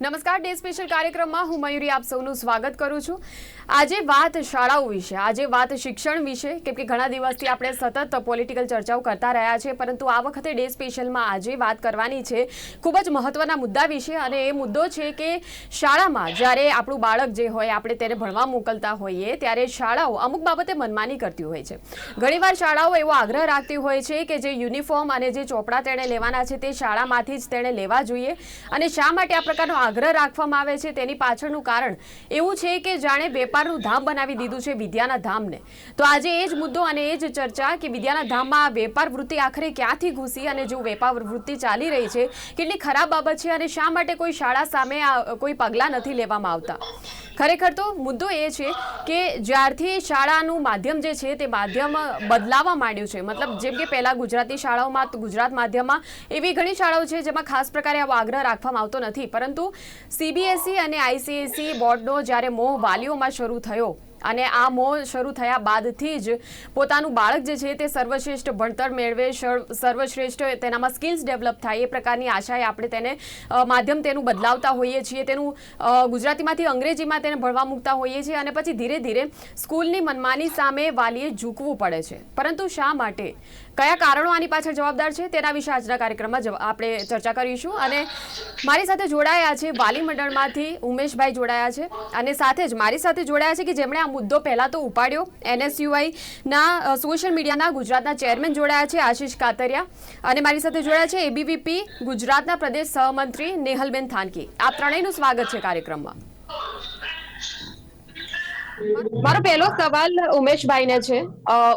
નમસ્કાર, day special કાર્યક્રમમાં હું મયુરી આપ સૌનું સ્વાગત કરું છું. આજે વાત શાળાઓ વિશે, આજે વાત શિક્ષણ વિશે, કેમ કે ઘણા દિવસથી આપણે સતત પોલિટિકલ ચર્ચાઓ કરતા રહ્યા છે પરંતુ આ વખતે ડે સ્પેશિયલમાં આજે વાત કરવાની છે ખૂબ જ મહત્વના મુદ્દા વિશે અને એ મુદ્દો છે કે શાળામાં જ્યારે આપણું બાળક જે હોય, આપણે તેને ભણવા મોકલતા હોઈએ, ત્યારે શાળાઓ અમુક બાબતે મનમાની કરતી હોય છે. ઘણીવાર શાળાઓ એવો આગ્રહ રાખતી હોય છે કે જે યુનિફોર્મ અને જે ચોપડા તેણે લેવાના છે તે શાળામાંથી જ તેણે લેવા જોઈએ અને શા માટે આ પ્રકારનો આગ્રહ રાખવામાં આવે છે તેની પાછળનું કારણ એવું છે કે જાણે વેપારનું ધામ બનાવી દીધું છે વિદ્યાના ધામને. તો આજે એ જ મુદ્દો અને એ જ ચર્ચા કે વિદ્યાના ધામમાં વેપાર વૃત્તિ આખરે ક્યાંથી ઘૂસી અને જો વેપાર વૃત્તિ ચાલી રહી છે, કેટલી ખરાબ બાબત છે અને શા માટે કોઈ શાળા સામે કોઈ પગલાં નથી લેવામાં આવતા? ખરેખર તો મુદ્દો એ છે કે જ્યારથી શાળાનું માધ્યમ જે છે તે માધ્યમ બદલાવા માંડ્યું છે. મતલબ જેમ કે પહેલાં ગુજરાતી શાળાઓમાં, ગુજરાત માધ્યમમાં એવી ઘણી શાળાઓ છે જેમાં ખાસ પ્રકારે આવો આગ્રહ રાખવામાં આવતો નથી. પરંતુ સીબીએસઈ અને આઈસીએસઈ બોર્ડનો જ્યારે મોહ વાલીઓમાં શરૂ થયો અને આ મોહ શરૂ થયા બાદથી જ પોતાનું બાળક જે છે તે સર્વશ્રેષ્ઠ ભણતર મેળવે સર્વ- સર્વશ્રેષ્ઠ તેનામાં સ્કિલ્સ ડેવલપ થાય, એ પ્રકારની આશાએ આપણે તેને માધ્યમ તેનું બદલાવતા હોઈએ છીએ. તેનું ગુજરાતીમાંથી અંગ્રેજીમાં તેને ભણવા મૂકતા હોઈએ છીએ અને પછી ધીરે ધીરે સ્કૂલની મનમાની સામે વાલીએ ઝૂકવું પડે છે. પરંતુ શા માટે? કયા કારણો આની પાછળ જવાબદાર છે તેના વિશે આજના કાર્યક્રમમાં આપણે ચર્ચા કરીશું. અને મારી સાથે જોડાયા છે વાલી મંડળમાંથી ઉમેશભાઈ જોડાયા છે. અને સાથે જ મારી સાથે જોડાયા છે કે જેમણે આ મુદ્દો પહેલાં તો ઉપાડ્યો. એનએસયુઆઈના સોશિયલ મીડિયાના, ગુજરાતના ચેરમેન જોડાયા છે આશીષ કાતરિયા. અને મારી સાથે જોડાયા છે એબીવીપી, ગુજરાતના પ્રદેશ સહમંત્રી નેહલબેન થાનકી. આ ત્રણેયનું સ્વાગત છે કાર્યક્રમમાં. મારો પહેલો સવાલ ઉમેશભાઈને છે.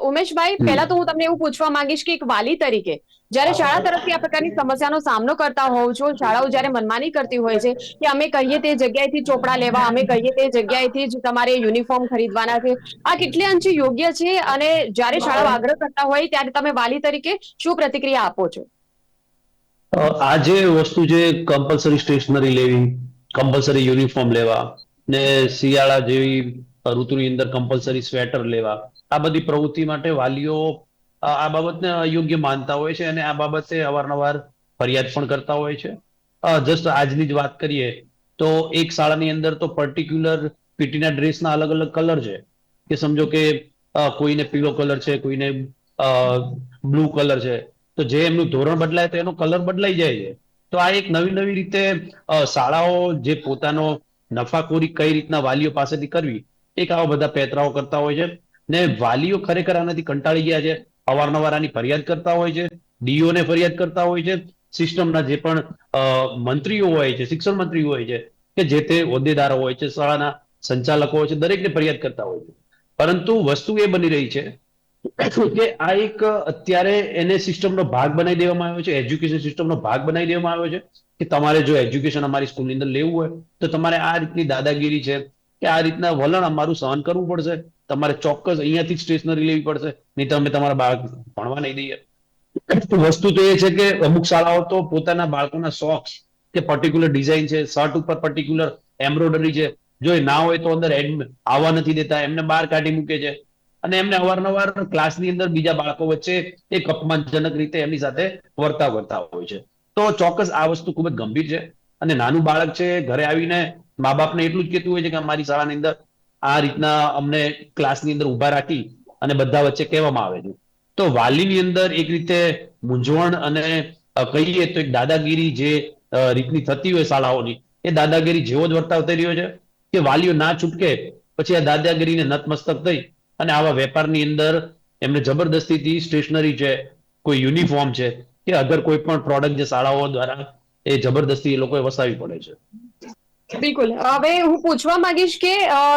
ઉમેશભાઈ પહેલા તો હું તમને એવું પૂછવા માંગીશ કે એક વાલી તરીકે જ્યારે શાળા તરફથી આ પ્રકારની સમસ્યાનો સામનો કરતા હોવ છો શાળાઓ જ્યારે મનમાની કરતી હોય છે કે અમે કહીએ તે જગ્યાએથી ચોપડા લેવા અમે કહીએ તે જગ્યાએથી જ તમારે યુનિફોર્મ ખરીદવાના છે આ કેટલી અંશે યોગ્ય છે અને જ્યારે શાળાઓ આગ્રહ કરતા હોય ત્યારે તમે વાલી તરીકે શું પ્રતિક્રિયા આપો છો? આ જે વસ્તુ છે કમ્પલસરી સ્ટેશનરી લેવી કમ્પલસરી યુનિફોર્મ લેવા ને શિયાળા જેવી ઋતુની અંદર કમ્પલસરી સ્વેટર લેવા. આ બધી પ્રવૃત્તિ માટે વાલીઓ આ બાબતને અયોગ્ય માનતા હોય છે અને આ બાબતે અવારનવાર ફરિયાદ પણ કરતા હોય છે. જસ્ટ આજની જ વાત કરીએ તો એક શાળાની અંદર તો પર્ટિક્યુલર પીટીના ડ્રેસના અલગ અલગ કલર છે. કે સમજો કે કોઈને પીળો કલર છે, કોઈને બ્લુ કલર છે. તો જે એમનું ધોરણ બદલાય તો એનો કલર બદલાઈ જાય છે. તો આ એક નવી નવી રીતે શાળાઓ જે પોતાનો નફાખોરી કઈ રીતના વાલીઓ પાસેથી કરવી એક આવા બધા પેતરાઓ કરતા હોય છે ને વાલીઓ ખરેખર આનાથી કંટાળી ગયા છે. અવારનવાર આની ફરિયાદ કરતા હોય છે. ડીઓ ને ફરિયાદ કરતા હોય છે. સિસ્ટમના જે પણ મંત્રીઓ હોય છે, શિક્ષણ મંત્રી હોય છે, કે જે તે હોદ્દેદારો હોય છે, શાળાના સંચાલકો હોય છે, દરેકને ફરિયાદ કરતા હોય છે. પરંતુ વસ્તુ એ બની રહી છે કે આ એક અત્યારે એને સિસ્ટમનો ભાગ બનાવી દેવામાં આવ્યો છે, એજ્યુકેશન સિસ્ટમનો ભાગ બનાવી દેવામાં આવ્યો છે, કે તમારે જો એજ્યુકેશન અમારી સ્કૂલની અંદર લેવું હોય, તો તમારે આ રીતની દાદાગીરી છે કે આ રીતના વલણ અમારું સહન કરવું પડશે. તમારે ચોક્કસ અહીંયાથી સ્ટેશનરી લેવી પડશે. નહીં તમે તમારા બાળક ભણવા નહીં દઈએ. વસ્તુ તો એ છે કે અમુક શાળાઓ તો પોતાના બાળકોના સોક્સ કે પર્ટિક્યુલર ડિઝાઇન છે શર્ટ ઉપર પર્ટિક્યુલર એમ્બ્રોઇડરી છે. જો એ ના હોય તો અંદર આવવા નથી દેતા. એમને બહાર કાઢી મૂકે છે. અને એમને અવારનવાર ક્લાસની અંદર બીજા બાળકો વચ્ચે એક અપમાનજનક રીતે એમની સાથે વર્તા વર્તા હોય છે. તો ચોક્કસ આ વસ્તુ ખૂબ જ ગંભીર છે. અને નાનું બાળક છે, ઘરે આવીને મા બાપને એટલું જ કહેતું હોય છે કે અમારી શાળાની અંદર આ રીતના અમને ક્લાસની અંદર ઊભા રાખી અને બધા વચ્ચે કહેવામાં આવે છે. તો વાલીની અંદર એક રીતે મૂંઝવણ અને કહીએ તો એક દાદાગીરી જે રીતની થતી હોય શાળાઓની, એ દાદાગીરી જેવો જ વર્તાવ થઈ રહ્યો છે કે વાલીઓ ના છૂટકે પછી આ દાદાગીરીને નતમસ્તક થઈ અને આવા વેપારની અંદર એમને જબરદસ્તીથી સ્ટેશનરી છે, કોઈ યુનિફોર્મ છે કે અગર કોઈ પણ પ્રોડક્ટ જે શાળાઓ દ્વારા એ જબરદસ્તી એ લોકોએ વસાવી પડે છે. બિલકુલ. હવે હું પૂછવા માંગીશ કે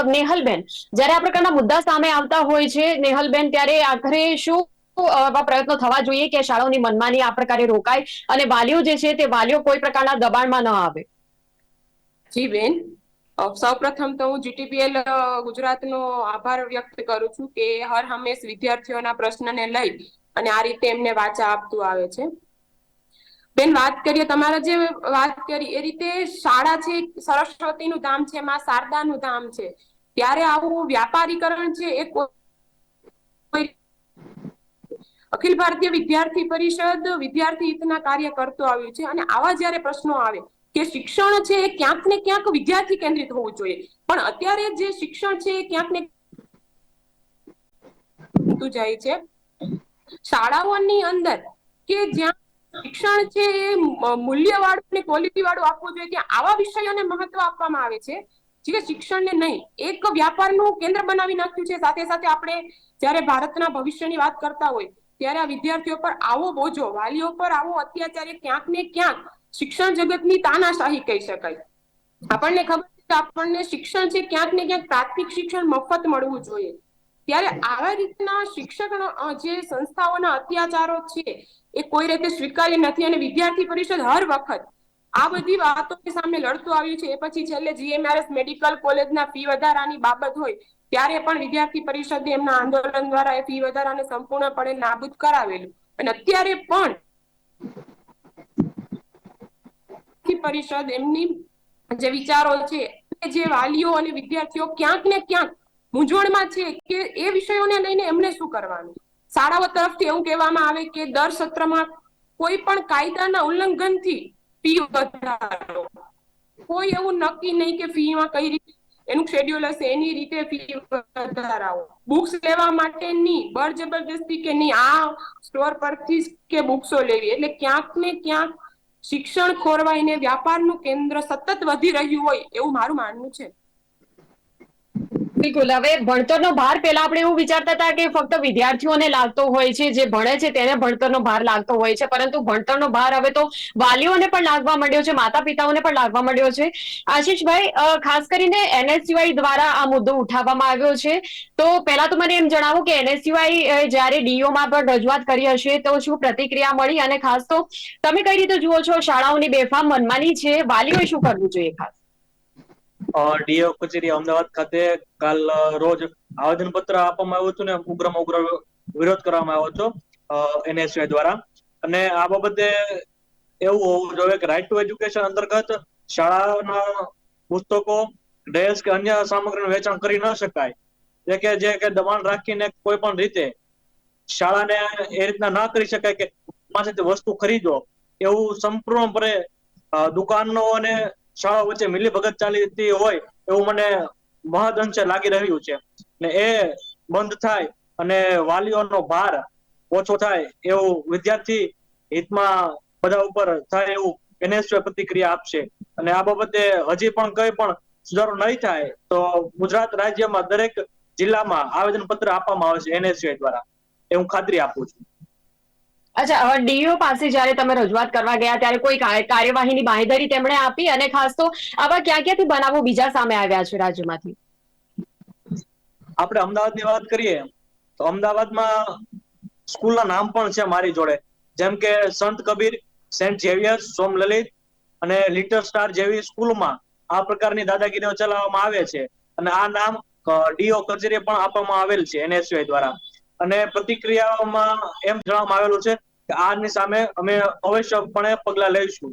નેહલબેન, જ્યારે આ પ્રકારના મુદ્દા સામે આવતા હોય છે, નેહલબેન, ત્યારે આખરે શું આવા પ્રયત્નો થવા જોઈએ કે શાળાઓની મનમાની આ પ્રકારે રોકાય અને વાલીઓ જે છે તે વાલીઓ કોઈ પ્રકારના દબાણમાં ન આવે? જી, બેન. સૌ સૌપ્રથમ તો હું જીટીપીએલ ગુજરાતનો આભાર વ્યક્ત કરું છું કે હર હંમેશ વિદ્યાર્થીઓના પ્રશ્નને લઈ અને આ રીતે એમને વાચા આપતું આવે છે. બેન, વાત કરીએ, તમારે જે વાત કરી, એ રીતે શાળા છે, સરસ્વતીનું ધામ છે, માં શારદાનું ધામ છે. ત્યારે આવું વ્યાપારીકરણ છે, એ અખિલ ભારતીય વિદ્યાર્થી પરિષદ વિદ્યાર્થી હિતના કાર્ય કરતો આવ્યું છે અને આવા જ્યારે પ્રશ્નો આવે કે શિક્ષણ છે, એ ક્યાંક ને ક્યાંક વિદ્યાર્થી કેન્દ્રિત હોવું જોઈએ. પણ અત્યારે જે શિક્ષણ છે, એ ક્યાંક ને જાય છે. શાળાઓની અંદર કે જ્યાં શિક્ષણ છે એ મ- મૂલ્યવાળું અને ક્વોલિટી વાળું આપવું જોઈએ કે આવા વિષયોને મહત્વ આપવામાં આવે છે. જે શિક્ષણને નહીં, એક વ્યાપારનું કેન્દ્ર બનાવી નાખ્યું છે. સાથે સાથે આપણે જ્યારે ભારતના ભવિષ્યની વાત કરતા હોય, ત્યારે આ વિદ્યાર્થીઓ પર આવો બોજો, વાલીઓ પર આવો અત્યાચાર ક્યાંક ને ક્યાંક શિક્ષણ જગતની તાનાશાહી કહી શકાય. આપણને ખબર છે કે આપણને શિક્ષણ છે ક્યાંક ને ક્યાંક પ્રાથમિક શિક્ષણ મફત મળવું જોઈએ. ત્યારે આવા રીતના શિક્ષક જે સંસ્થાઓના અત્યાચારો છે એ કોઈ રીતે સ્વીકાર્ય નથી અને વિદ્યાર્થી પરિષદ હર વખત આ બધી વાતો સામે લડતું આવ્યું છે. એ પછી છેલ્લે જીએમઆરએસ મેડિકલ કોલેજના ફી વધારાની બાબત હોય ત્યારે પણ વિદ્યાર્થી પરિષદે એમના આંદોલન દ્વારા એ ફી વધારાને સંપૂર્ણપણે નાબૂદ કરાવેલું. અને અત્યારે પણ પરિષદ એમની જે વિચારો છે જે વાલીઓ અને વિદ્યાર્થીઓ ક્યાંક ને ક્યાંક મૂંઝવણમાં છે કે એ વિષયોને લઈને એમને શું કરવાનું? શાળાઓ તરફથી એવું કહેવામાં આવે કે દર સત્રમાં કોઈ પણ કાયદાના ઉલ્લંઘનથી ફી વધારો. કોઈ એવું નક્કી નહીં કે ફીમાં કઈ રીતે એનું શેડ્યુલ હશે, એની રીતે ફી વધારાઓ. બુક્સ લેવા માટેની બળ જબરદસ્તી કે નહીં, આ સ્ટોર પરથી કે બુક્સો લેવી? એટલે ક્યાંક ને ક્યાંક શિક્ષણ ખોરવાઈને વ્યાપારનું કેન્દ્ર સતત વધી રહ્યું હોય એવું મારું માનવું છે. બિલકુલ. હવે ભણતરનો ભાર પેલા આપણે એવું વિચારતા હતા કે ફક્ત વિદ્યાર્થીઓને લાગતો હોય છે, જે ભણે છે તેને ભણતરનો ભાર લાગતો હોય છે. પરંતુ ભણતરનો ભાર હવે તો વાલીઓને પણ લાગવા માંડ્યો છે માતા પિતાઓને પણ લાગવા માંડ્યો છે. આશીષભાઈ ખાસ કરીને એનએસયુઆઈ દ્વારા આ મુદ્દો ઉઠાવવામાં આવ્યો છે. તો પહેલા તો મને એમ જણાવો કે એનએસયુઆઈ જ્યારે ડીઓમાં પણ રજૂઆત કરી હશે તો શું પ્રતિક્રિયા મળી? અને ખાસ તો તમે કઈ રીતે જુઓ છો? શાળાઓની બેફામ મનમાની છે. વાલીઓએ શું કરવું જોઈએ ખાસ? ડીઓ કચેરી અમદાવાદ ખાતે કાલ રોજ આવેદન પત્ર આપવામાં આવ્યું હતું ને ઉગ્રમાં ઉગ્ર વિરોધ કરવામાં આવ્યો હતો એનએસયુઆઈ દ્વારા. અને આ બાબતે એવું હોવું જોઈએ કે રાઇટ ટુ એજ્યુકેશન અંતર્ગત શાળાના પુસ્તકો ડ્રેસ કે અન્ય સામગ્રીનું વેચાણ કરી ન શકાય. જે કે જે કે દબાણ રાખીને કોઈ પણ રીતે શાળાને એ રીતના ના કરી શકાય કે પાસેથી વસ્તુ ખરીદો, એવું સંપૂર્ણપણે દુકાનો અને શાળા વચ્ચે મિલીભગત ચાલતી હોય એવું મને મહદ લાગી રહ્યું છે. ને એ બંધ થાય અને વાલીઓનો ભાર ઓછો થાય એવું વિદ્યાર્થી હિતમાં બધા ઉપર થાય એવું એનએસએ પ્રતિક્રિયા આપશે. અને આ બાબતે હજી પણ કઈ પણ સુધારો નહીં થાય તો ગુજરાત રાજ્યમાં દરેક જિલ્લામાં આવેદન પત્ર આપવામાં આવે છે એનએસયુઆઈ દ્વારા. એ હું ખાતરી આપું છું. અચ્છા ડીઓ પાસે જ્યારે તમે રજૂઆત કરવા ગયા ત્યારે કોઈ કાર્યવાહીની બાંહેધરી તેમણે આપી અને ખાસ તો આવા ક્યાં ક્યાંથી બનાવો બીજા સામે આવ્યા છે રાજ્યમાંથી? આપણે અમદાવાદની વાત કરીએ, તો અમદાવાદમાં સ્કૂલના નામ પણ છે મારી જોડે. જેમ કે સંત કબીર, સેન્ટ ઝેવિયર સોમ લલિત અને લિટલ સ્ટાર જેવી સ્કૂલમાં આ પ્રકારની દાદાગીરીઓ ચલાવવામાં આવે છે. અને આ નામ ડીઓ કચેરીએ પણ આપવામાં આવેલ છે, એનએસયુઆઈ દ્વારા. અને પ્રતિક્રિયાઓમાં એમ જણાવવામાં આવેલું છે કે આની સામે અમે અવશ્યપણે પગલા લઈશું.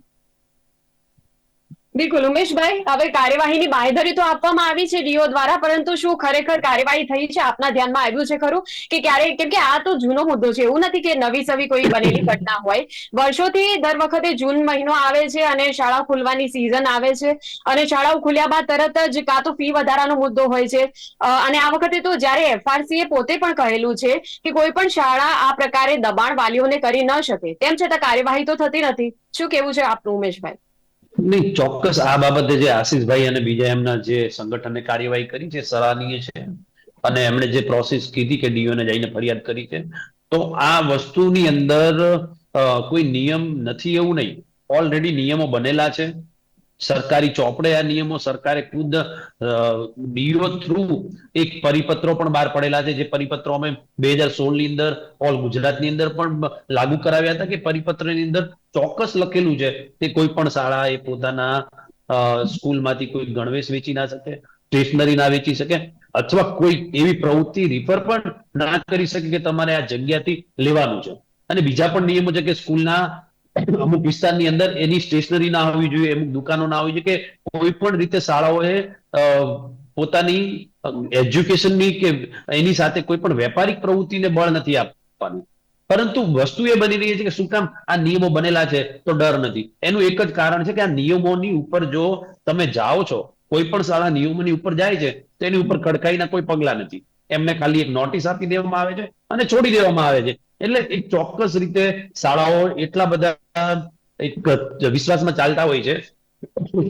બિલકુલ, ઉમેશભાઈ, હવે કાર્યવાહીની બાંહેધરી તો આપવામાં આવી છે ડીઓ દ્વારા, પરંતુ શું ખરેખર કાર્યવાહી થઈ છે આપના ધ્યાનમાં આવ્યું છે ખરું? કે ક્યારે, કેમ કે આ તો જૂનો મુદ્દો છે, એવું નથી કે નવી સવી કોઈ બનેલી ઘટના હોય. વર્ષોથી દર વખતે જૂન મહિનો આવે છે અને શાળા ખુલવાની સિઝન આવે છે. અને શાળાઓ ખુલ્યા બાદ તરત જ કાં તો ફી વધારાનો મુદ્દો હોય છે. અને આ વખતે તો જ્યારે એફઆરસીએ પોતે પણ કહેલું છે કે કોઈ પણ શાળા આ પ્રકારે દબાણ વાલીઓને કરી ન શકે. તેમ છતાં કાર્યવાહી તો થતી નથી. શું કેવું છે આપનું, ઉમેશભાઈ? નહીં, ચોક્કસ આ બાબતે જે આશીષભાઈ અને બીજા એમના જે સંગઠને કાર્યવાહી કરી છે સરાહનીય છે, અને એમણે જે પ્રોસેસ કીધી કે ડીઓને જઈને ફરિયાદ કરી છે, તો આ વસ્તુની અંદર કોઈ નિયમ નથી એવું નહીં. ઓલરેડી નિયમો બનેલા છે. સરકારી ચોપડે આ નિયમો સરકારે ખુદ ડીઓ થ્રુ એક પરિપત્રો પણ બહાર પડેલા છે, જે પરિપત્રો અમે બે હજાર સોળની અંદર ઓલ ગુજરાતની અંદર પણ લાગુ કરાવ્યા હતા કે પરિપત્રની અંદર ચોક્કસ લખેલું છે કે કોઈ પણ શાળા એ પોતાના સ્કૂલમાંથી કોઈ ગણવેશ વેચી ના શકે, સ્ટેશનરી ના વેચી શકે, અથવા કોઈ એવી પ્રવૃત્તિ રિફર પણ ના કરી શકે કે તમારે આ જગ્યાથી લેવાનું છે. અને બીજા પણ નિયમો છે કે સ્કૂલના અમુક વિસ્તારની અંદર એની સ્ટેશનરી ના હોવી જોઈએ, અમુક દુકાનો ના હોવી જોઈએ કે કોઈ પણ રીતે શાળાઓએ પોતાની એજ્યુકેશનની કે એની સાથે કોઈ પણ વેપારિક પ્રવૃત્તિને બળ નથી આપવાનું. પરંતુ વસ્તુ એ બની રહી છે કે શું કામ આ નિયમો બનેલા છે તો ડર નથી. એનું એક જ કારણ છે કે આ નિયમોની ઉપર જો તમે જાઓ છો કોઈ પણ શાળા નિયમોની ઉપર જાય છે તો એની ઉપર કડકાઈના કોઈ પગલા નથી. એમને ખાલી એક નોટિસ આપી દેવામાં આવે છે અને છોડી દેવામાં આવે છે. એટલે એક ચોક્કસ રીતે શાળાઓ એટલા બધા એક વિશ્વાસમાં ચાલતા હોય છે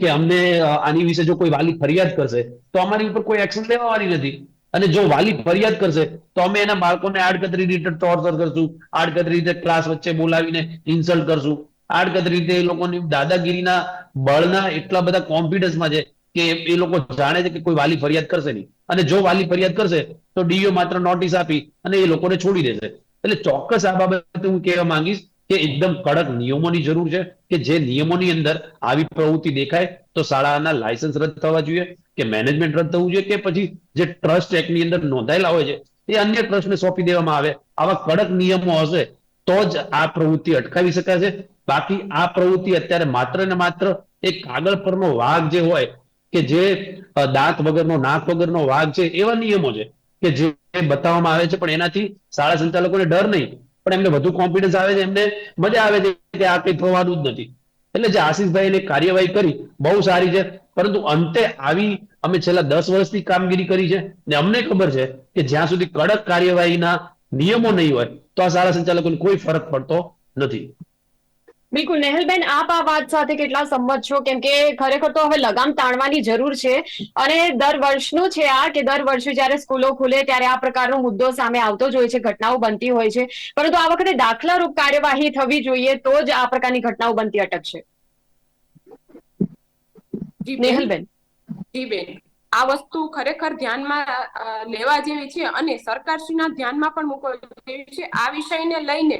કે અમને આની વિશે જો કોઈ વાલી ફરિયાદ કરશે, તો અમારી ઉપર કોઈ એક્શન લેવાની નથી. અને જો વાલી ફરિયાદ કરશે, તો અમે એના બાળકોને આડકતરી રીતે ટોર્ચર કરશું, આડકતરી રીતે ક્લાસ વચ્ચે બોલાવીને ઇન્સલ્ટ કરશું, આડકતરી રીતે એ લોકોની દાદાગીરીના બળના એટલા બધા કોન્ફિડન્સમાં છે કે એ લોકો જાણે છે કે કોઈ વાલી ફરિયાદ કરશે નહીં. અને જો વાલી ફરિયાદ કરશે, તો ડીઓ માત્ર નોટિસ આપી અને એ લોકોને છોડી દેશે. એટલે ચોક્કસ આ બાબતે હું કહેવા માંગીશ કે એકદમ કડક નિયમોની જરૂર છે કે જે નિયમોની અંદર આવી પ્રવૃત્તિ દેખાય તો શાળાના લાયસન્સ રદ થવા જોઈએ, કે મેનેજમેન્ટ રદ થવું જોઈએ, કે પછી જે ટ્રસ્ટ એક્ટની અંદર નોંધાયેલા હોય છે, એ અન્ય ટ્રસ્ટને સોંપી દેવામાં આવે. આવા કડક નિયમો હશે તો જ આ પ્રવૃત્તિ અટકાવી શકાશે. બાકી આ પ્રવૃત્તિ અત્યારે માત્ર ને માત્ર એક કાગળ પરનો વાઘ જે હોય, કે જે દાંત વગરનો, નાક વગરનો વાઘ છે, એવા નિયમો છે. કે જે બતાવવામાં આવે છે, પણ એનાથી શાળા સંચાલકોને ડર નહીં. પણ એમને વધુ કોન્ફિડન્સ આવે છે, એમને મજા આવે છે કે આ કંઈ થવાનું જ નથી. એટલે જે આશીષભાઈને કાર્યવાહી કરી, બહુ સારી છે. પરંતુ અંતે આવી અમે છેલ્લા દસ વર્ષથી કામગીરી કરી છે ને અમને ખબર છે કે જ્યાં સુધી કડક કાર્યવાહીના નિયમો નહીં હોય, તો આ શાળા સંચાલકોને કોઈ ફરક પડતો નથી. બિલકુલ નેહલબેન આપ આ વાત સાથે કેટલા સંમત છો? કેમ કે ખરેખર તો હવે લગામ તાણવાની જરૂર છે. અને દર વર્ષનું છે આ કે દર વર્ષે જ્યારે સ્કૂલો ખુલે ત્યારે આ પ્રકારનો મુદ્દો સામે આવતો જ હોય છે ઘટનાઓ બનતી હોય છે. પરંતુ આ વખતે દાખલારૂપ કાર્યવાહી થવી જોઈએ તો જ આ પ્રકારની ઘટનાઓ બનતી અટકશે નેહલબેન. જી બેન. આ વસ્તુ ખરેખર ધ્યાનમાં લેવા જેવી છે અને સરકારશ્રીના ધ્યાનમાં પણ મૂકવા જેવી છે. આ વિષયને લઈને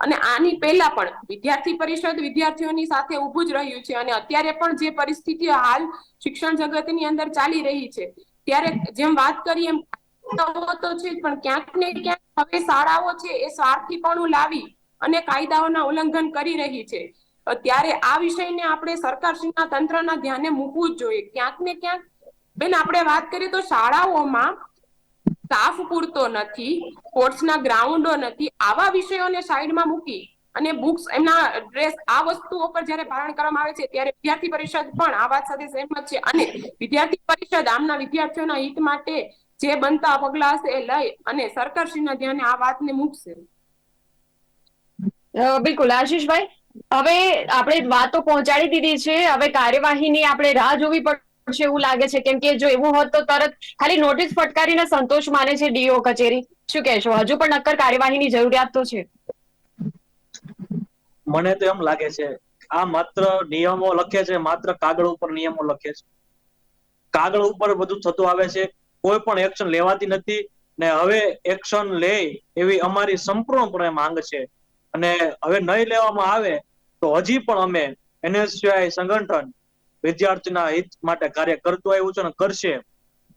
અને આની પહેલા પણ વિદ્યાર્થી પરિષદ વિદ્યાર્થીઓની સાથે ઊભું જ રહ્યું છે અને અત્યારે પણ જે પરિસ્થિતિ હાલ શિક્ષણ જગતની અંદર ચાલી રહી છે, ત્યારે જેમ વાત કરી એમ તો છે પણ ક્યાંક ને ક્યાંક હવે શાળાઓ છે એ સ્વાર્થીપણું લાવી અને કાયદાઓના ઉલ્લંઘન કરી રહી છે. ત્યારે આ વિષયને આપણે સરકારશ્રીના તંત્રના ધ્યાને મૂકવું જ જોઈએ. ક્યાંક ને ક્યાંક બેન, આપણે વાત કરીએ તો શાળાઓમાં સ્ટાફ પૂરતો નથી સ્પોર્ટ્સના ગ્રાઉન્ડો નથી, આવા વિષયોને સાઈડમાં મૂકી અને બુક્સ એમના ડ્રેસ આ વસ્તુઓ પર જ્યારે ભારણ કરવામાં આવે છે, ત્યારે વિદ્યાર્થી પરિષદ પણ આ વાત સાથે સહેમત છે. અને વિદ્યાર્થી પરિષદ આમના વિદ્યાર્થીઓના હિત માટે જે બનતા પગલા હશે એ લઈ અને સરકારશ્રીના ધ્યાને આ વાતને મૂકશે. બિલકુલ. આશીષભાઈ, હવે આપણે વાત પહોંચાડી દીધી છે. હવે કાર્યવાહીની આપણે રાહ જોવી પડશે એવું લાગે છે. કેમ કે જો એવું હોત તો તરત ખાલી નોટિસ ફટકારીને સંતોષ માને છે ડીઓ કચેરી. શું કહેશો? હજુ પણ નક્કર કાર્યવાહીની જરૂરિયાત તો છે. મને તો એમ લાગે છે, આ માત્ર નિયમો લખે છે, માત્ર કાગળ ઉપર નિયમો લખે છે. કાગળ ઉપર બધું થતું આવે છે, કોઈ પણ એક્શન લેવાતી નથી ને હવે એક્શન લે એવી અમારી સંપૂર્ણપણે માંગ છે. અને હવે નહીં લેવામાં આવે તો હજી પણ અમે એનએસયુઆઈ સંગઠન વિદ્યાર્થીના હિત માટે કાર્ય કરતું આવ્યું છે અને કરશે.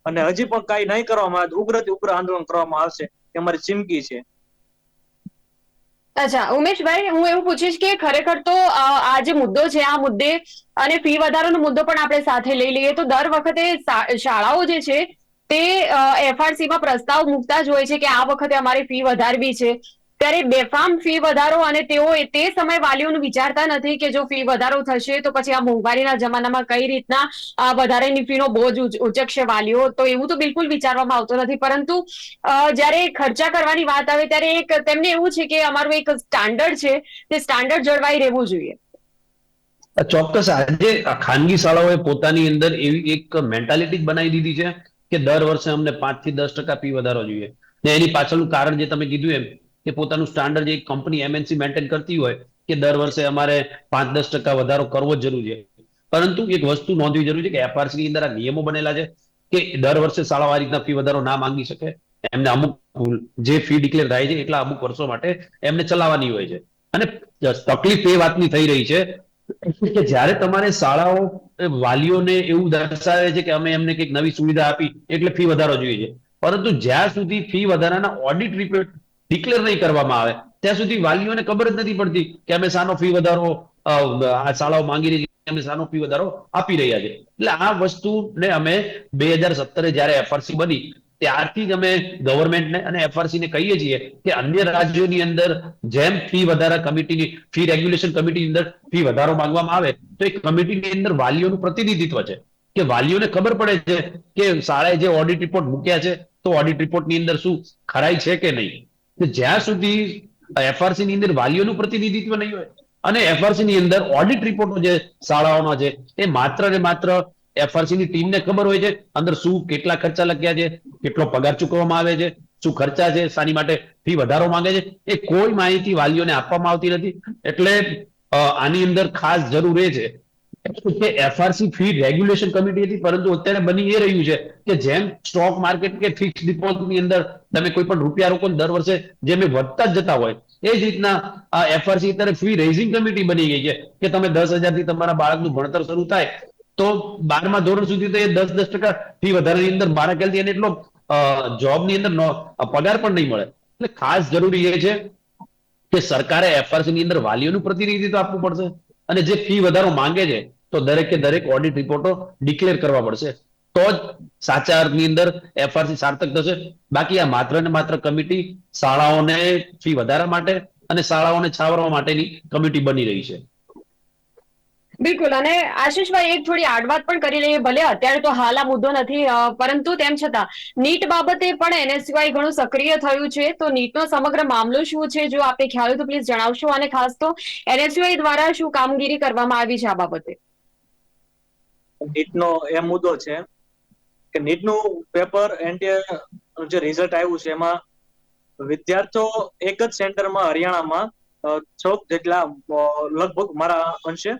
અને હજી પણ કઈ નહીં કરવામાં આવે ઉગ્રથી ઉગ્ર આંદોલન કરવામાં આવશે. એ અમારી ચીમકી છે. અચ્છા, ઉમેશભાઈ, હું એવું પૂછીશ કે ખરેખર તો આ જે મુદ્દો છે, આ મુદ્દે અને ફી વધારાનો મુદ્દો પણ આપણે સાથે લઈ લઈએ તો દર વખતે શાળાઓ જે છે, તે એફઆરસી માં પ્રસ્તાવ મૂકતા જ હોય છે કે આ વખતે અમારી ફી વધારવી છે. ત્યારે બેફામ ફી વધારો અને તેઓ તે સમય વાલીઓનું વિચારતા નથી કે જો ફી વધારો થશે તો પછી આ મોંઘવારીના જમાનામાં કઈ રીતના વધારેની ફીનો બોજ ઉચ- ઉચકશે વાલીઓ. તો એવું તો બિલકુલ વિચારવામાં આવતું નથી. પરંતુ જ્યારે ખર્ચા કરવાની વાત આવે ત્યારે એક તેમને એવું છે કે અમારું એક સ્ટાન્ડર્ડ છે, તે સ્ટાન્ડર્ડ જળવાઈ રહેવું જોઈએ. ચોક્કસ. આજે ખાનગી શાળાઓએ પોતાની અંદર એવી એક મેન્ટાલિટી બનાવી દીધી છે કે દર વર્ષે અમને પાંચથી દસ ટકા ફી વધારો જોઈએ. ને એની પાછળનું કારણ જે તમે કીધું એમ કે પોતાનું સ્ટાન્ડર્ડ જે કંપની એમએનસી મેન્ટેન કરતી હોય કે દર વર્ષે અમારે પાંચ દસ ટકા વધારો કરવો જ જરૂરી છે પરંતુ એક વસ્તુ નોંધવી જરૂરી છે કે એફઆરસી ની અંદર આ નિયમો બનેલા છે કે દર વર્ષે શાળાઓ આ રીતના ફી વધારો ના માંગી શકે. એમને અમુક જે ફી ડિક્લેર થાય છે એટલા અમુક વર્ષો માટે એમને ચલાવવાની હોય છે. અને તકલીફ એ વાતની થઈ રહી છે કે જ્યારે તમારે શાળાઓ વાલીઓને એવું દર્શાવે છે કે અમે એમને કંઈક નવી સુવિધા આપી, એટલે ફી વધારો જોઈએ છે. પરંતુ જ્યાં સુધી ફી વધારાના ઓડિટ રિપોર્ટ ડિક્લેર નહીં કરવામાં આવે. ત્યાં સુધી વાલીઓને ખબર જ નથી પડતી કે અમે સાનો ફી વધારો શાળાઓ માંગી રહી અમે સાનો ફી વધારો આપી રહ્યા છે. એટલે આ વસ્તુને અમે બે હજાર સત્તરે જ્યારે એફઆરસી બની, ત્યારથી જ અમે ગવર્મેન્ટને અને એફઆરસી ને કહીએ છીએ કે અન્ય રાજ્યોની અંદર જેમ ફી વધારા કમિટીની ફી રેગ્યુલેશન કમિટીની અંદર ફી વધારો માંગવામાં આવે, તો એ કમિટીની અંદર વાલીઓનું પ્રતિનિધિત્વ છે. કે વાલીઓને ખબર પડે છે કે શાળાએ જે ઓડિટ રિપોર્ટ મૂક્યા છે, તો ઓડિટ રિપોર્ટની અંદર શું ખરાઈ છે કે નહીં? જ્યાં સુધી એફઆરસી ની અંદર વાલીઓનું પ્રતિનિધિત્વ નહીં હોય અને એફઆરસી ની અંદર ઓડિટ રિપોર્ટો જે શાળાઓનો છે, એ માત્ર ને માત્ર એફઆરસી ની ટીમને ખબર હોય છે, અંદર શું કેટલા ખર્ચા લખ્યા છે, કેટલો પગાર ચૂકવવામાં આવે છે, શું ખર્ચા છે, શાની માટે ફી વધારો માંગે છે, એ કોઈ માહિતી વાલીઓને આપવામાં આવતી નથી. એટલે આની અંદર ખાસ જરૂર એ છે કે એફઆરસી ફી રેગ્યુલેશન કમિટી હતી, પરંતુ અત્યારે બની એ રહ્યું છે કે જેમ સ્ટોક માર્કેટ કે ફિક્સની અંદર તમે કોઈ પણ રૂપિયા રોકો દર વર્ષે જેમ વધતા જ જતા હોય, એ જ રીતના આ એફઆરસી અત્યારે ફી રેઇઝિંગ કમિટી બની ગઈ છે કે તમે દસથી તમારા બાળકનું ભણતર શરૂ થાય તો બારમા ધોરણ સુધી તો એ દસ દસ ટકા ફી વધારાની અંદર બાળક હેલ્થી અને એટલો જોબની અંદર પગાર પણ નહીં મળે. એટલે ખાસ જરૂરી એ છે કે સરકારે એફઆરસી ની અંદર વાલીઓનું પ્રતિનિધિત્વ આપવું પડશે. અને જે ફી વધારો માંગે છે, તો દરેકે દરેક ઓડિટ રિપોર્ટો ડિક્લેર કરવા પડશે. તો જ સાચા અર્થની અંદર એફઆરસી સાર્થક થશે. બાકી આ માત્ર ને માત્ર કમિટી શાળાઓને ફી વધારા માટે અને શાળાઓને છાવરવા માટેની કમિટી બની રહી છે. બિલકુલ. અને આશીષભાઈ, એક થોડી આડવાત પણ કરી લઈએ, ભલે અત્યારે તો હાલ આ મુદ્દો નથી પરંતુ તેમ છતાં, નીટ બાબતે પણ એનએસયુઆઈ ઘણું સક્રિય થયું છે. તો નીટનો સમગ્ર મામલો શું છે, જો આપે ખ્યાલ તો પ્લીઝ જણાવશો. અને ખાસ તો એનએસયુઆઈ દ્વારા શું કામગીરી કરવામાં આવી છે આ બાબતે? નીટનો એ મુદ્દો છે કે નીટનું પેપર એનટીએ જે રિઝલ્ટ આવ્યું છે, એમાં વિદ્યાર્થીઓ એક જ સેન્ટરમાં, હરિયાણામાં છ જેટલા લગભગ મારા અંશે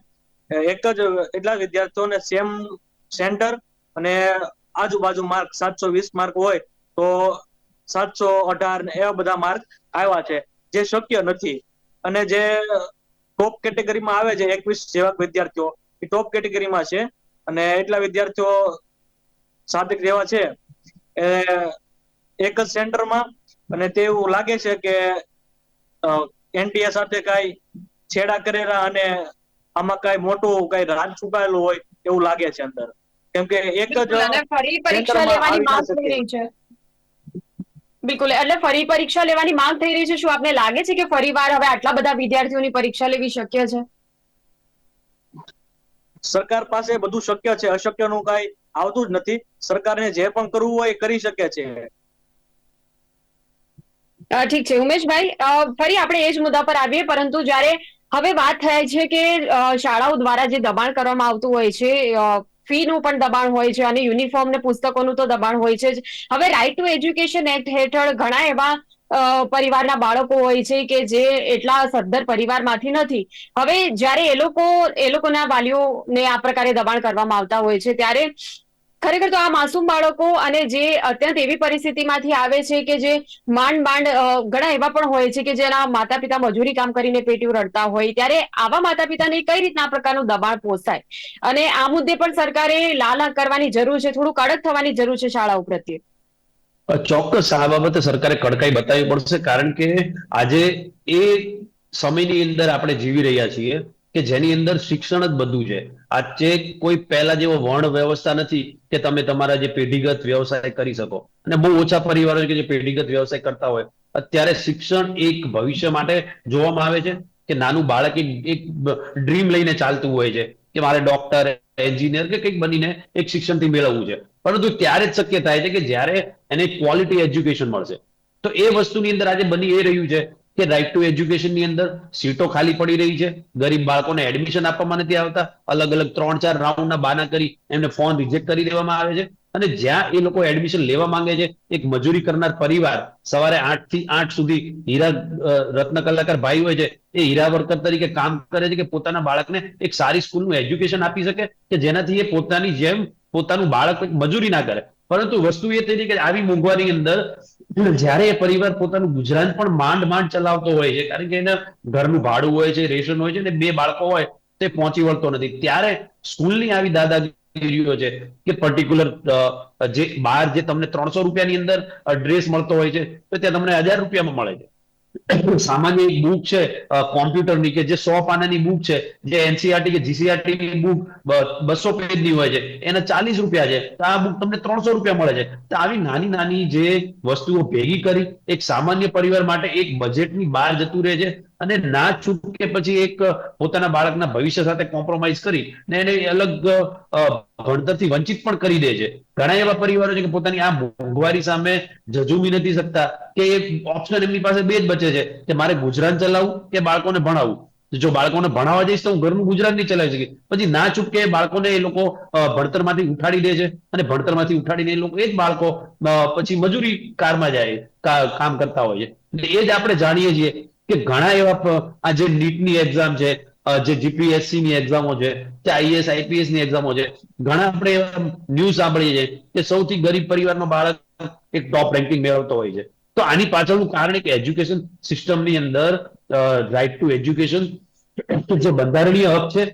એક જ એટલા વિદ્યાર્થીઓને સેમ સેન્ટર અને આજુબાજુ માર્ક સાતસો વીસ માર્ક હોય તો સાતસો અઢાર ને એવા બધા માર્ક આવ્યા છે, જે શક્ય નથી. અને જે ટોપ કેટેગરીમાં આવે છે એકવીસ જેવા વિદ્યાર્થીઓ, એ ટોપ કેટેગરીમાં છે. અને એટલા વિદ્યાર્થીઓ સાધિક જેવા છે. એ એક જ સેન્ટરમાં અને તેવું લાગે છે કે એનટીએ સાથે કઈ છેડા કરેલા અને આમાં કઈ મોટું કઈ રાજ છુપાયેલું હોય એવું લાગે છે અંદર. કેમ કે એક જ બિલકુલ, ફરી પરીક્ષા લેવાની માંગ થઈ રહી છે. બિલકુલ એટલે ફરી પરીક્ષા લેવાની માંગ થઈ રહી છે. શું આપને લાગે છે કે ફરી વાર હવે આટલા બધા વિદ્યાર્થીઓની પરીક્ષા લેવી શક્ય છે? સરકાર પાસે બધું શક્ય છે અશક્યનું કઈ આવતું જ નથી. સરકારને જે પણ કરવું હોય એ કરી શકે છે. ઠીક છે. ઉમેશભાઈ ફરી આપણે એ જ મુદ્દા પર આવીએ પરંતુ જ્યારે હવે વાત થાય છે કે શાળાઓ દ્વારા જે દબાણ કરવામાં આવતું હોય છે ફીનું પણ દબાણ હોય છે અને યુનિફોર્મ ને પુસ્તકોનું તો દબાણ હોય છે જ. હવે રાઇટ ટુ એજ્યુકેશન એક્ટ હેઠળ ઘણા એવા પરિવારના બાળકો હોય છે કે જે એટલા સદ્ધર પરિવારમાંથી નથી. હવે જ્યારે એ લોકો, એ લોકોના વાલીઓને આ પ્રકારે દબાણ કરવામાં આવતા હોય છે, ત્યારે ખરેખર તો આ માસૂમ બાળકો અને જે અત્યંત એવી પરિસ્થિતિમાંથી આવે છે કે જે માંડ માંડ ઘણા એવા પણ હોય છે કે જેના માતા પિતા મજૂરી કામ કરીને પેટીઓ રડતા હોય, ત્યારે આવા માતા પિતાને કઈ રીતના આ પ્રકારનું દબાણ પોસાય? અને આ મુદ્દે પણ સરકારે લાલ કરવાની જરૂર છે થોડું કડક થવાની જરૂર છે શાળાઓ પ્રત્યે. ચોક્કસ. આ બાબતે સરકારે કડકાઈ બતાવવી પડશે, કારણ કે આજે એ સમયની અંદર આપણે જીવી રહ્યા છીએ. કે જેની અંદર શિક્ષણ જ બધું છે. આજે કોઈ પહેલા જેવો વર્ણ વ્યવસ્થા નથી કે તમે તમારા જે પેઢીગત વ્યવસાય કરી શકો. અને બહુ ઓછા પરિવારો કે જે પેઢીગત વ્યવસાય કરતા હોય. અત્યારે શિક્ષણ એક ભવિષ્ય માટે જોવામાં આવે છે કે નાનું બાળક એક ડ્રીમ લઈને ચાલતું હોય છે કે મારે ડોક્ટર, એન્જિનિયર કે કંઈક બનીને એક શિક્ષણથી મેળવવું છે. પરંતુ ત્યારે જ શક્ય થાય છે કે જ્યારે એને ક્વોલિટી એજ્યુકેશન મળશે. તો એ વસ્તુની અંદર આજે બની એ રહ્યું છે કે રાઇટ ટુ એજ્યુકેશનની અંદર સીટો ખાલી પડી રહી છે. ગરીબ બાળકોને એડમિશન આપવામાં નથી આવતા. અલગ અલગ ત્રણ ચાર રાઉન્ડના બાના કરી એમને ફોન રિજેક્ટ કરી દેવામાં આવે છે. અને જ્યાં એ લોકો એડમિશન લેવા માંગે છે, એક મજૂરી કરનાર પરિવાર સવારે આઠથી આઠ સુધી હીરા રત્ન કલાકાર ભાઈ હોય છે, એ હીરા વર્કર તરીકે કામ કરે છે કે પોતાના બાળકને એક સારી સ્કૂલનું એજ્યુકેશન આપી શકે કે જેનાથી એ પોતાની જેમ પોતાનું બાળક મજૂરી ના કરે. પરંતુ વસ્તુ એ થઈ કે આવી મોંઘવારી અંદર જ્યારે એ પરિવાર પોતાનું ગુજરાન પણ માંડ માંડ ચલાવતો હોય છે, કારણ કે એના ઘરનું ભાડું હોય છે, રેશન હોય છે ને બે બાળકો હોય, તે પહોંચી વળતો નથી. ત્યારે સ્કૂલની આવી દાદાગીરીઓ છે કે પર્ટિક્યુલર જે બહાર જે તમને ત્રણસો રૂપિયાની અંદર ડ્રેસ મળતો હોય છે, તો ત્યાં તમને હજાર રૂપિયામાં મળે છે. સામાન્ય એક બુક છે કોમ્પ્યુટરની કે જે સો પાનાની બુક છે, જે એનસીઆરટી કે જીસીઆરટી ની બુક બસો પેજની હોય છે, એના ચાલીસ રૂપિયા છે, તો આ બુક તમને ત્રણસો રૂપિયા મળે છે. તો આવી નાની નાની જે વસ્તુઓ ભેગી કરી, એક સામાન્ય પરિવાર માટે એક બજેટની બહાર જતું રહે છે અને ના છૂટકે પછી એક પોતાના બાળકના ભવિષ્ય સાથે કોમ્પ્રોમાઇઝ કરી ને એને અલગ ભણતરથી વંચિત પણ કરી દે છે. ઘણા એવા પરિવારો છે કે પોતાની આ મોંઘવારી સામે જજુમી નથી શકતા કે એક ઓપ્શન એમની પાસે બે જ બચે છે કે મારે ગુજરાન ચલાવવું કે બાળકોને ભણાવવું જો બાળકોને ભણાવવા જઈશ તો હું ઘરનું ગુજરાન નહીં ચલાવી શકીશ. પછી ના એ બાળકોને એ લોકો ભણતરમાંથી ઉઠાડી દે છે અને ભણતરમાંથી ઉઠાડીને એ લોકો એ જ બાળકો પછી મજૂરી કારમાં જાય કામ કરતા હોય છે. એ જ આપણે જાણીએ છીએ કે ઘણા એવા આ જે નીટની એક્ઝામ છે જે જીપીએસસી ની એક્ઝામો છે, કે આઈએસ આઈપીએસની એક્ઝામો છે, ઘણા આપણે એવા ન્યૂઝ સાંભળીએ છીએ કે સૌથી ગરીબ પરિવારનો બાળક એક ટોપ રેન્કિંગ મેળવતો હોય છે. તો આની પાછળનું કારણ એક એજ્યુકેશન સિસ્ટમની અંદર રાઇટ ટુ એજ્યુકેશન જે બંધારણીય હક છે.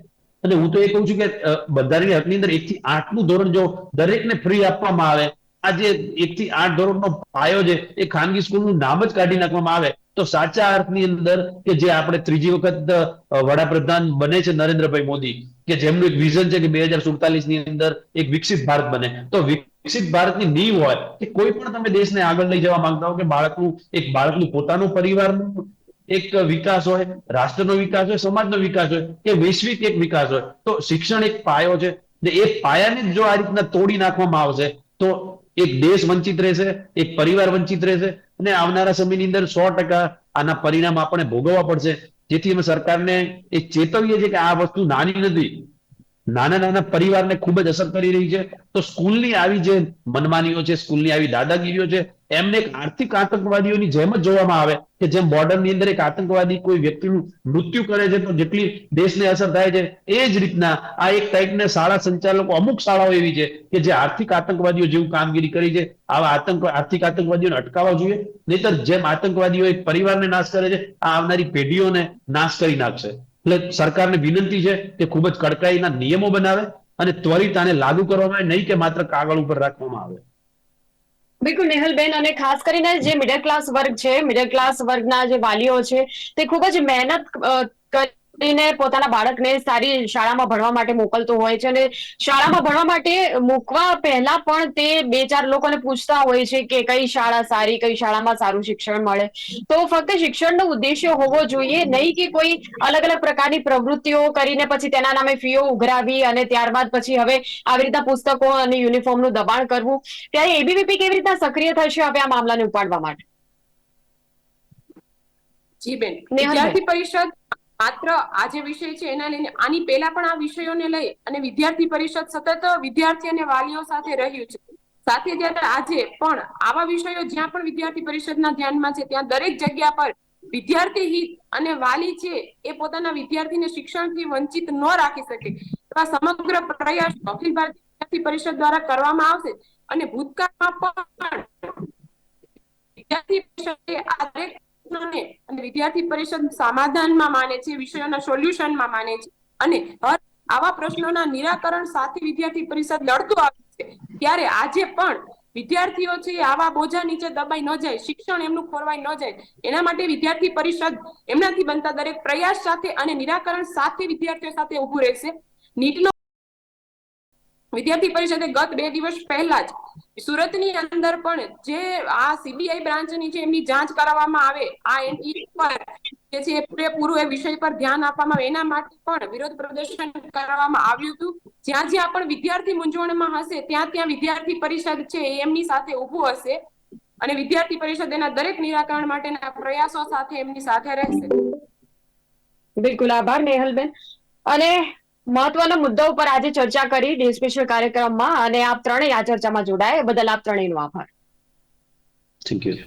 અને હું તો એ કહું છું કે બંધારણીય હકની અંદર એક થી આઠનું ધોરણ જો દરેકને ફ્રી આપવામાં આવે આ જે એક થી આઠ ધોરણનો પાયો છે, એ ખાનગી સ્કૂલનું નામ જ કાઢી નાખવામાં આવે, તો સાચા અર્થની અંદર કે જે આપણે ત્રીજી વખત વડાપ્રધાન બને છે નરેન્દ્રભાઈ મોદી, કે જેમનું એક વિઝન છે કે બે હજાર સુડતાલીસની અંદર એક વિકસિત ભારત બને, તો વિકસિત ભારતની નીવ હોય કે કોઈ પણ તમે દેશને આગળ લઈ જવા માંગતા હો કે બાળકનું, એક બાળકનું પોતાનું પરિવારનું એક વિકાસ હોય, રાષ્ટ્રનો વિકાસ હોય, સમાજનો વિકાસ હોય, કે વૈશ્વિક એક વિકાસ હોય, તો શિક્ષણ એક પાયો છે એ પાયાને જો આ રીતના તોડી નાખવામાં આવશે, તો એક દેશ વંચિત રહેશે, એક પરિવાર વંચિત રહેશે અને આવનારા સમયની અંદર સો ટકા આના પરિણામ આપણે ભોગવવા પડશે. જેથી અમે સરકારને એ ચેતવીએ છીએ કે આ વસ્તુ નાની નથી. નાના નાના પરિવારને ખૂબ જ અસર કરી રહી છે. તો સ્કૂલની આવી જે મનમાનીઓ છે, સ્કૂલની આવી દાદાગીરીઓ છે, એમને એક આર્થિક આતંકવાદીઓની જેમ જ જોવામાં આવે કે જેમ બોર્ડરની અંદર એક આતંકવાદી કોઈ વ્યક્તિનું મૃત્યુ કરે છે, તો જેટલી દેશને અસર થાય છે, એ જ રીતના આ એક ટાઈપને શાળા સંચાલકો, અમુક શાળાઓ એવી છે કે જે આર્થિક આતંકવાદીઓ જેવું કામગીરી કરી છે, આવા આતંક, આર્થિક આતંકવાદીઓને અટકાવવા જોઈએ, નહીતર જેમ આતંકવાદીઓ એક પરિવારને નાશ કરે છે, આ આવનારી પેઢીઓને નાશ કરી નાખશે. એટલે સરકારને વિનંતી છે કે ખૂબ જ કડકાઈના નિયમો બનાવે અને ત્વરિત આને લાગુ કરવામાં આવે, નહીં કે માત્ર કાગળ ઉપર રાખવામાં આવે. બિલકુલ, નેહલબેન, અને ખાસ કરીને જે મિડલ ક્લાસ વર્ગ છે મિડલ ક્લાસ વર્ગના જે વાલીઓ છે, તે ખૂબ જ મહેનત કરીને પોતાના બાળકને સારી શાળામાં ભણવા માટે મોકલતો હોય છે અને શાળામાં ભણવા માટે મૂકવા પહેલા પણ તે બે ચાર લોકોને પૂછતા હોય છે કે કઈ શાળા સારી કઈ શાળામાં સારું શિક્ષણ મળે. તો ફક્ત શિક્ષણનો ઉદ્દેશ્ય હોવો જોઈએ નહીં કે કોઈ અલગ અલગ પ્રકારની પ્રવૃત્તિઓ કરીને પછી તેના નામે ફીઓ ઉઘરાવી અને ત્યારબાદ પછી હવે આવી રીતના પુસ્તકો અને યુનિફોર્મનું દબાણ કરવું. ત્યારે એબીવીપી કેવી રીતના સક્રિય થશે હવે આ મામલાને ઉપાડવા માટે? જી બેન. વિદ્યાર્થી પરિષદ માત્ર આ જે વિષય છે એના લઈને આની પહેલા પણ આ વિષયોને લઈ અને વિદ્યાર્થી પરિષદ સતત વિદ્યાર્થી અને વાલીઓ સાથે રહ્યું છે. સાથે જ્યારે આજે પણ આવા વિષયો જ્યાં પણ વિદ્યાર્થી પરિષદના ધ્યાનમાં છે, ત્યાં દરેક જગ્યા પર વિદ્યાર્થી હિત અને વાલી છે એ પોતાના વિદ્યાર્થીને શિક્ષણથી વંચિત ન રાખી શકે એવા સમગ્ર પ્રયાસ અખિલ ભારતીય વિદ્યાર્થી પરિષદ દ્વારા કરવામાં આવશે. અને ભૂતકાળમાં પણ વિદ્યાર્થી પરિષદે આ દરેક પ્રશ્નોને અને વિદ્યાર્થી પરિષદ સમાધાનમાં માને છે, વિષયોના સોલ્યુશનમાં માને છે. અને આવા પ્રશ્નોના નિરાકરણ સાથે વિદ્યાર્થી પરિષદ લડતું આવે છે. ત્યારે આજે પણ વિદ્યાર્થીઓ છે, આવા બોજા નીચે દબાઈ ન જાય, શિક્ષણ એમનું ખોરવાઈ ન જાય. એના માટે વિદ્યાર્થી પરિષદ એમનાથી બનતા દરેક પ્રયાસ સાથે અને નિરાકરણ સાથે વિદ્યાર્થીઓ સાથે ઉભું રહેશે. નીટનો વિદ્યાર્થી પરિષદે ગત બે દિવસ પહેલા જ સુરતની અંદર પણ જે આ સીબીઆઈ બ્રાન્ચની છે એમની જાંચ કરાવવામાં આવે, આ એનઈ પર કે છે એ વિષય પર ધ્યાન આપવામાં એના માટે પણ વિરોધ પ્રદર્શન કરવામાં આવ્યું હતું. જ્યાં જ્યાં પણ વિદ્યાર્થી મૂંઝવણમાં હશે, ત્યાં ત્યાં વિદ્યાર્થી પરિષદ છે એમની સાથે ઊભું હશે અને વિદ્યાર્થી પરિષદ એના દરેક નિરાકરણ માટેના પ્રયાસો સાથે એમની સાથે રહેશે. બિલકુલ આભાર નેહલબેન અને મહત્વના મુદ્દા ઉપર આજે ચર્ચા કરી ડે સ્પેશિયલ કાર્યક્રમમાં અને આપ ત્રણેય આ ચર્ચામાં જોડાયા બદલ આપ ત્રણેયનો આભાર. થેન્ક યુ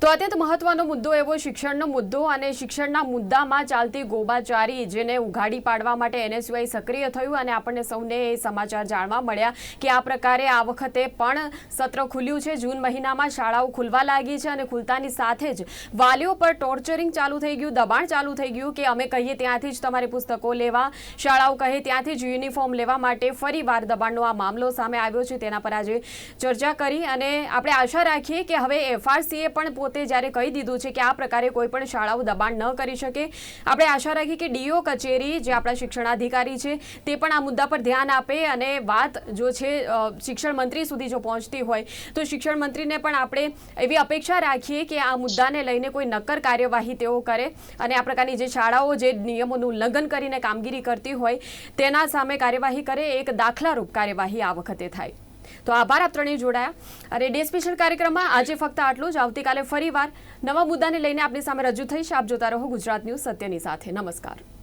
તો અત્યંત મહત્વનો મુદ્દો એવો શિક્ષણનો મુદ્દો અને શિક્ષણના મુદ્દામાં ચાલતી ગોબાચારી જેને ઉઘાડી પાડવા માટે એનએસયુઆઈ સક્રિય થયું અને આપણને સૌને એ સમાચાર જાણવા મળ્યા કે આ પ્રકારે આ વખતે પણ સત્ર ખુલ્યું છે. જૂન મહિનામાં શાળાઓ ખુલવા લાગી છે અને ખુલતાની સાથે જ વાલીઓ પર ટોર્ચરિંગ ચાલુ થઈ ગયું, દબાણ ચાલુ થઈ ગયું કે અમે કહીએ ત્યાંથી જ તમારે પુસ્તકો લેવા, શાળાઓ કહે ત્યાંથી જ યુનિફોર્મ લેવા માટે ફરીવાર દબાણનો આ મામલો સામે આવ્યો છે. તેના પર આજે ચર્ચા કરી અને આપણે આશા રાખીએ કે હવે એફઆરસીએ પણ પોતે જ્યારે કહી દીધું છે કે આ પ્રકારે કોઈ પણ શાળાઓ દબાણ ન કરી શકે, આપણે આશા રાખીએ કે ડીઓ કચેરી જે આપણા શિક્ષણાધિકારી છે તે પણ આ મુદ્દા પર ધ્યાન આપે અને વાત જો છે શિક્ષણ મંત્રી સુધી જો પહોંચતી હોય, તો શિક્ષણ મંત્રીને પણ આપણે એવી અપેક્ષા રાખીએ કે આ મુદ્દાને લઈને કોઈ નક્કર કાર્યવાહી તેઓ કરે અને આ પ્રકારની જે શાળાઓ જે નિયમોનું ઉલ્લંઘન કરીને કામગીરી કરતી હોય, તેના સામે કાર્યવાહી કરે, એક દાખલારૂપ કાર્યવાહી આ વખતે થાય. તો આભાર આપ ત્રણેય જોડાયા. અને ડે સ્પેશિયલ કાર્યક્રમમાં આજે ફક્ત આટલું જ. આવતીકાલે ફરીવાર નવા મુદ્દાને લઈને આપની સામે રજૂ થઈશ. આપ જોતા રહો ગુજરાત ન્યૂઝ સત્યની સાથે. નમસ્કાર.